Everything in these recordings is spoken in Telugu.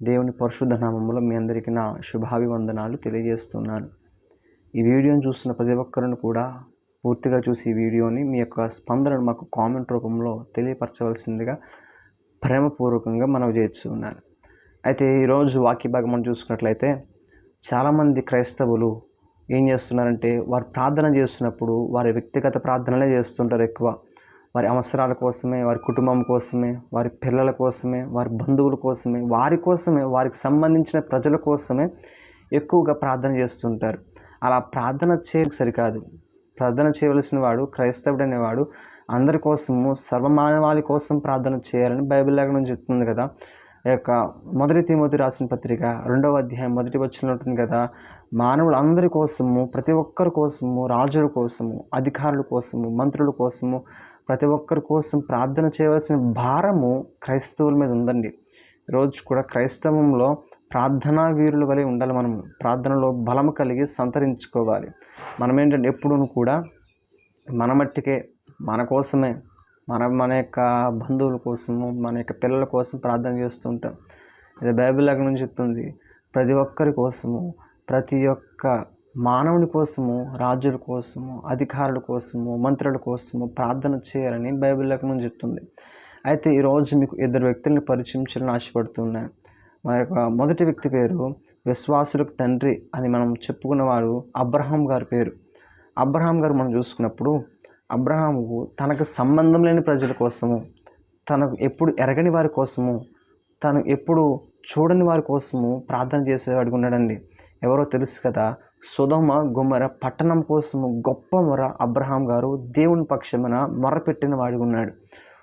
దేవుని పరిశుద్ధ నామములో మీ అందరికీ నా శుభాభివందనాలు తెలియజేస్తున్నాను. ఈ వీడియోని చూస్తున్న ప్రతి ఒక్కరిని కూడా పూర్తిగా చూసి ఈ వీడియోని మీ యొక్క స్పందనను మాకు కామెంట్ రూపంలో తెలియపరచవలసిందిగా ప్రేమపూర్వకంగా మనం చేస్తున్నాను. అయితే ఈరోజు వాక్య భాగం మనం చూసుకున్నట్లయితే చాలామంది క్రైస్తవులు ఏం చేస్తున్నారంటే వారు ప్రార్థన చేస్తున్నప్పుడు వారి వ్యక్తిగత ప్రార్థనలే చేస్తుంటారు ఎక్కువ. వారి అవసరాల కోసమే వారి కుటుంబం కోసమే వారి పిల్లల కోసమే వారి బంధువుల కోసమే వారి కోసమే వారికి సంబంధించిన ప్రజల కోసమే ఎక్కువగా ప్రార్థన చేస్తుంటారు. అలా ప్రార్థన చేయడం సరికాదు. ప్రార్థన చేయవలసిన వాడు క్రైస్తవుడు అనేవాడు అందరి కోసము సర్వమానవాళి కోసం ప్రార్థన చేయాలని బైబిల్ లేఖనం చెప్తుంది కదా. ఈ యొక్క మొదటి తిమోతి రాసిన పత్రిక రెండవ అధ్యాయం మొదటి వచ్చిన ఉంటుంది కదా. మానవులందరి కోసము ప్రతి ఒక్కరి కోసము రాజుల కోసము అధికారుల కోసము మంత్రుల కోసము ప్రతి ఒక్కరి కోసం ప్రార్థన చేయవలసిన భారము క్రైస్తవుల మీద ఉందండి. రోజు కూడా క్రైస్తవంలో ప్రార్థనా వీరుల వలె ఉండాలి మనం. ప్రార్థనలో బలము కలిగి సంతరించుకోవాలి. మనం ఏంటంటే ఎప్పుడూ కూడా మన మట్టికే మన కోసమే మన మన యొక్క బంధువుల కోసము మన యొక్క పిల్లల కోసం ప్రార్థన చేస్తుంటాం ఇది బైబిల్ అక్కడ నుంచి చెప్తుంది. ప్రతి ఒక్కరి కోసము ప్రతి ఒక్క మానవుని కోసము రాజుల కోసము అధికారుల కోసము మంత్రుల కోసము ప్రార్థన చేయాలని బైబిల్ లేఖనం చెప్తుంది. అయితే ఈరోజు మీకు ఇద్దరు వ్యక్తులను పరిచయం చేయాలని ఆశపడుతున్నాను మా యొక్క మొదటి వ్యక్తి పేరు విశ్వాసులకు తండ్రి అని మనం చెప్పుకున్నవారు అబ్రహాం గారి పేరు. అబ్రహాం గారు మనం చూసుకున్నప్పుడు అబ్రహాము తనకు సంబంధం లేని ప్రజల కోసము తనకు ఎప్పుడు ఎరగని వారి కోసము తను ఎప్పుడు చూడని వారి కోసము ప్రార్థన చేసేవాడికి ఉన్నాడండి. ఎవరో తెలుసు కదా సుధమ గుమ్మర పట్టణం కోసము గొప్ప మొర అబ్రహాం గారు దేవుని పక్షమున మొరపెట్టిన వాడి ఉన్నాడు.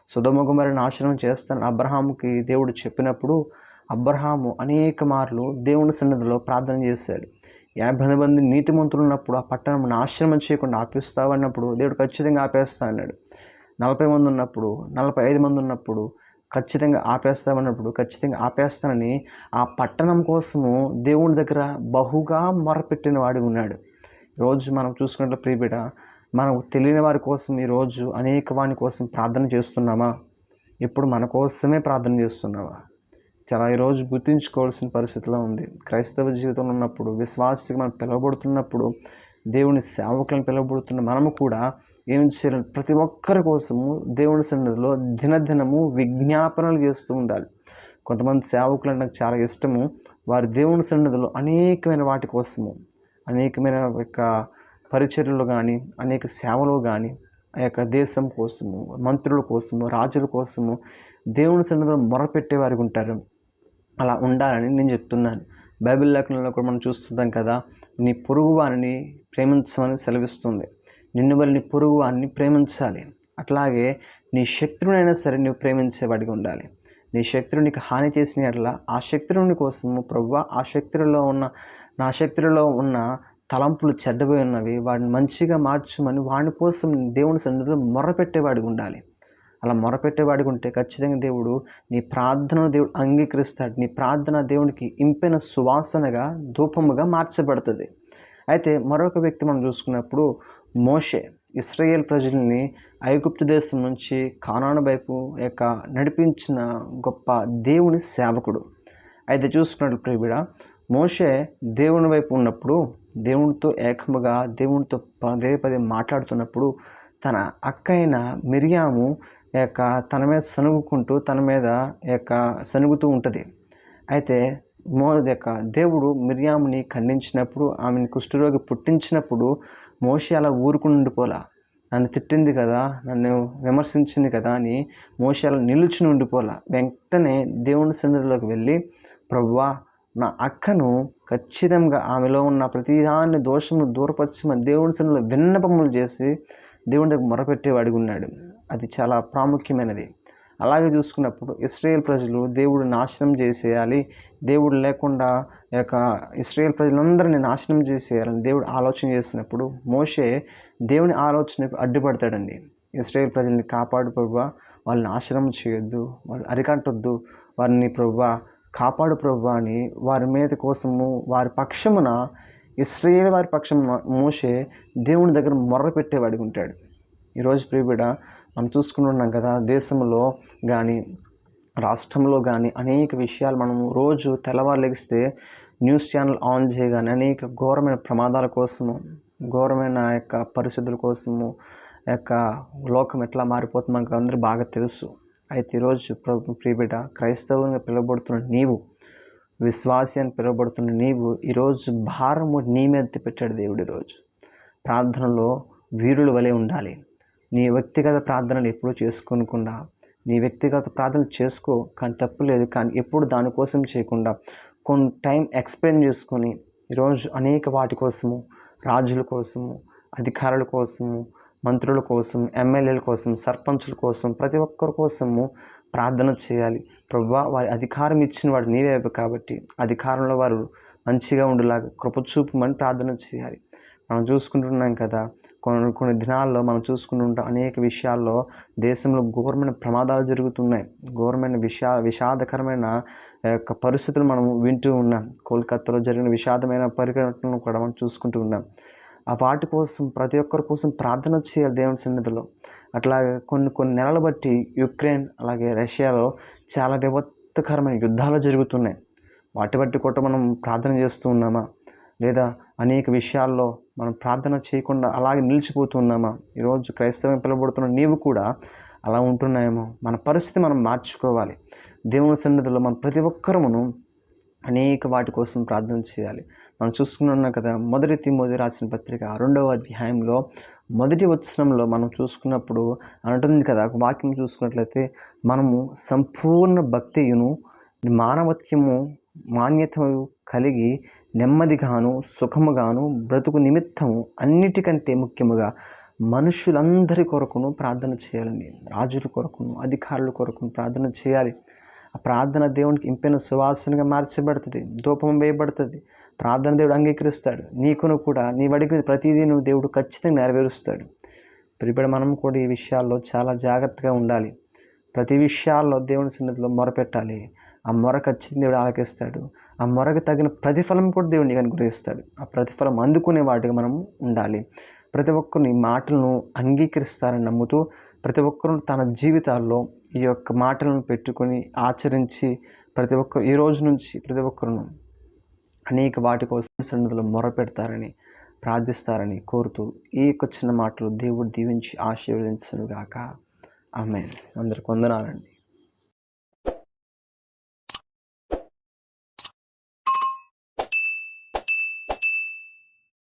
సుధమ గుమ్మర నాశనం చేస్తాను అబ్రహాంకి దేవుడు చెప్పినప్పుడు అబ్రహాము అనేక మార్లు దేవుని సన్నిధిలో ప్రార్థన చేశాడు. యాభై మంది నీతిమంతులు ఉన్నప్పుడు ఆ పట్టణం నాశనం చేయకుండా ఆపేస్తావు అన్నప్పుడు దేవుడు ఖచ్చితంగా ఆపేస్తా అన్నాడు నలభై మంది ఉన్నప్పుడు నలభై ఐదు మంది ఉన్నప్పుడు ఖచ్చితంగా ఆపేస్తామన్నప్పుడు ఖచ్చితంగా ఆపేస్తానని ఆ పట్టణం కోసము దేవుని దగ్గర బహుగా మొరపెట్టిన వాడు ఉన్నాడు. రోజు మనం చూసుకున్నట్లు ప్రియబిడ మనకు తెలియని వారి కోసం ఈరోజు అనేక వాని కోసం ప్రార్థన చేస్తున్నామా? ఇప్పుడు మన కోసమే ప్రార్థన చేస్తున్నావా? చాలా ఈరోజు గుర్తుంచుకోవాల్సిన పరిస్థితిలో ఉంది. క్రైస్తవ జీవితంలో ఉన్నప్పుడు విశ్వాసకి మనం పిలువబడుతున్నప్పుడు దేవుని సేవకులను పిలువబడుతున్న మనము కూడా ఏం చేయాలి ప్రతి ఒక్కరి కోసము దేవుని సన్నిధిలో దినదినము విజ్ఞాపనలు చేస్తూ ఉండాలి. కొంతమంది సేవకులు నాకు చాలా ఇష్టము. వారి దేవుని సన్నిధిలో అనేకమైన వాటి కోసము అనేకమైన యొక్క పరిచర్యలు కానీ అనేక సేవలు కానీ ఆ యొక్క దేశం కోసము మంత్రుల కోసము రాజుల కోసము దేవుని సన్నిధిలో మొరపెట్టే వారికి ఉంటారు. అలా ఉండాలని నేను చెప్తున్నాను. బైబిల్ లేఖనంలో కూడా మనం చూస్తుంటాం కదా నీ పొరుగు వారిని ప్రేమించమని సెలవిస్తుంది. నిన్ను వల్ల పొరుగు వారిని ప్రేమించాలి. అట్లాగే నీ శత్రువునైనా సరే నువ్వు ప్రేమించేవాడిగా ఉండాలి. నీ శత్రువు నీకు హాని చేసిన అట్లా ఆ శత్రువుని కోసము ప్రభు ఆ శక్తులలో ఉన్న నా శక్తులలో ఉన్న తలంపులు చెడ్డపోయి ఉన్నవి వాడిని మంచిగా మార్చమని వాడి కోసం దేవుని సన్నిధిలో మొరపెట్టేవాడిగా ఉండాలి. అలా మొరపెట్టేవాడికి ఉంటే ఖచ్చితంగా దేవుడు నీ ప్రార్థన దేవుడు అంగీకరిస్తాడు. నీ ప్రార్థన దేవునికి ఇంపిన సువాసనగా ధూపముగా మార్చబడుతుంది. అయితే మరొక వ్యక్తి మనం చూసుకున్నప్పుడు మోషే ఇస్రాయేల్ ప్రజల్ని ఐగుప్తు దేశం నుంచి కానాను వైపు యొక్క నడిపించిన గొప్ప దేవుని సేవకుడు. అయితే చూసుకున్నట్లు ప్రియుడ మోషే దేవుని వైపు ఉన్నప్పుడు దేవునితో ఏకముగా దేవునితో పదే పదే మాట్లాడుతున్నప్పుడు తన అక్క అయిన మిరియాము యొక్క తన మీద సనుగుకుంటూ తన మీద యొక్క సనుగుతూ ఉంటుంది. అయితే మో యొక్క దేవుడు మిరియాముని ఖండించినప్పుడు ఆమెను కుష్ఠరోగి పుట్టించినప్పుడు మోషి అలా ఊరుకుని నన్ను తిట్టింది కదా నన్ను విమర్శించింది కదా అని మోషి అలా నిలుచుని ఉండిపోలా వెంటనే దేవుని సన్నిధిలోకి వెళ్ళి ప్రవ్వా నా అక్కను ఖచ్చితంగా ఆమెలో ఉన్న ప్రతిదాన్ని దోషము దూరపరచమని దేవుని సన్నిధిలో విన్నపములు చేసి దేవుని దగ్గర మొరపెట్టేవాడిగా ఉన్నాడు. అది చాలా ప్రాముఖ్యమైనది. అలాగే చూసుకున్నప్పుడు ఇస్రాయేల్ ప్రజలు దేవుడు నాశనం చేసేయాలి. దేవుడు లేకుండా యొక్క ఇస్రాయేల్ ప్రజలందరినీ నాశనం చేసేయాలని దేవుడు ఆలోచన చేసినప్పుడు మోషే దేవుని ఆలోచనకు అడ్డుపడతాడండి. ఇస్రాయేల్ ప్రజల్ని కాపాడు ప్రభు వాళ్ళని నాశనం చేయొద్దు వాళ్ళు అరికట్టొద్దు వారిని ప్రభు కాపాడు ప్రభు అని వారి మీద కోసము వారి పక్షమున ఇస్రాయేల్ వారి పక్షం మోసే దేవుని దగ్గర మొర్ర పెట్టేవాడికి ఉంటాడు. ఈరోజు ప్రియబిడ మనం చూసుకుని ఉన్నాం కదా దేశంలో కానీ రాష్ట్రంలో కానీ అనేక విషయాలు మనము రోజు తెల్లవారు లెగిస్తే న్యూస్ ఛానల్ ఆన్ చేయగానే అనేక ఘోరమైన ప్రమాదాల కోసము ఘోరమైన యొక్క పరిస్థితుల కోసము యొక్క లోకం ఎట్లా మారిపోతుంది మనకు అందరూ బాగా తెలుసు. అయితే ఈరోజు ప్రభు ప్రియబిడ్డ క్రైస్తవంగా పిలువబడుతున్న నీవు విశ్వాసి అని పిలువబడుతున్న నీవు ఈరోజు భారము నీ మీద పెట్టాడు దేవుడు ఈరోజు ప్రార్థనలో వీరుల వలె ఉండాలి. నీ వ్యక్తిగత ప్రార్థనలు ఎప్పుడూ చేసుకోనకుండా నీ వ్యక్తిగత ప్రార్థన చేసుకో కానీ తప్పు లేదు కానీ ఎప్పుడు దానికోసం చేయకుండా కొన్ని టైం ఎక్స్ప్లెయిన్ చేసుకొని ఈరోజు అనేక వాటి కోసము రాజుల కోసము అధికారుల కోసము మంత్రుల కోసం ఎమ్మెల్యేల కోసం సర్పంచుల కోసం ప్రతి ఒక్కరి కోసము ప్రార్థన చేయాలి. ప్రభా వారి అధికారం ఇచ్చిన వాడు నీవే కాబట్టి అధికారంలో వారు మంచిగా ఉండేలాగా కృప చూపమని ప్రార్థన చేయాలి. మనం చూసుకుంటున్నాం కదా కొన్ని కొన్ని దినాల్లో మనం చూసుకుంటుంటాం అనేక విషయాల్లో దేశంలో ఘోరమైన ప్రమాదాలు జరుగుతున్నాయి. ఘోరమైన విషా విషాదకరమైన యొక్క పరిస్థితులు మనం వింటూ ఉన్నాం. కోల్కత్తాలో జరిగిన విషాదమైన పరిఘటనలు కూడా మనం చూసుకుంటూ ఉన్నాం. ఆ వాటి కోసం ప్రతి ఒక్కరి కోసం ప్రార్థన చేయాలి దేవుని సన్నిధిలో. అట్లాగే కొన్ని కొన్ని నెలలు బట్టి యుక్రెయిన్ అలాగే రష్యాలో చాలా విపత్తుకరమైన యుద్ధాలు జరుగుతున్నాయి. వాటి బట్టి కూడా మనం ప్రార్థన చేస్తూ ఉన్నామా? లేదా అనేక విషయాల్లో మనం ప్రార్థన చేయకుండా అలాగే నిలిచిపోతున్నామా? ఈరోజు క్రైస్తవం పిలువబడుతున్న నీవు కూడా అలా ఉంటున్నాయేమో. మన పరిస్థితి మనం మార్చుకోవాలి. దేవుని సన్నిధిలో మనం ప్రతి ఒక్కరమును అనేక వాటి కోసం ప్రార్థన చేయాలి. మనం చూసుకున్నాం కదా మొదటి తిమోది రాసిన పత్రిక రెండవ అధ్యాయంలో మొదటి వచనంలో మనం చూసుకున్నప్పుడు అంటుంది కదా వాక్యం చూసుకున్నట్లయితే మనము సంపూర్ణ భక్తియును మానవత్యము మాన్యత కలిగి నెమ్మదిగాను సుఖముగాను బ్రతుకు నిమిత్తము అన్నిటికంటే ముఖ్యముగా మనుషులందరి కొరకును ప్రార్థన చేయాలండి. రాజుల కొరకును అధికారుల కొరకును ప్రార్థన చేయాలి. ఆ ప్రార్థన దేవునికి ఇంపైన సువాసనగా మార్చబడుతుంది ధూపం వేయబడుతుంది. ప్రార్థన దేవుడు అంగీకరిస్తాడు. నీకును కూడా నీ వడికి ప్రతిదీ నువ్వు దేవుడు ఖచ్చితంగా నెరవేరుస్తాడు. ఇప్పుడు మనం కూడా ఈ విషయాల్లో చాలా జాగ్రత్తగా ఉండాలి. ప్రతి విషయాల్లో దేవుని సన్నిధిలో మొరపెట్టాలి. ఆ మొర ఖచ్చితంగా దేవుడు ఆలకిస్తాడు. ఆ మొరకు తగిన ప్రతిఫలం కూడా దేవుడు నీకు అనుగ్రహిస్తాడు. ఆ ప్రతిఫలం అందుకునే వాటిగా మనం ఉండాలి. ప్రతి ఒక్కరిని మాటలను అంగీకరిస్తారని నమ్ముతూ ప్రతి ఒక్కరు తన జీవితాల్లో ఈ యొక్క మాటలను పెట్టుకొని ఆచరించి ప్రతి ఒక్క ఈ రోజు నుంచి ప్రతి ఒక్కరును అనేక వాటి కోసం సన్నిధిలో మొరపెడతారని ప్రార్థిస్తారని కోరుతూ ఈ యొక్క చిన్న మాటలు దేవుడు దీవించి ఆశీర్వదించునుగాక. ఆమె అందరికి వందనాలండి.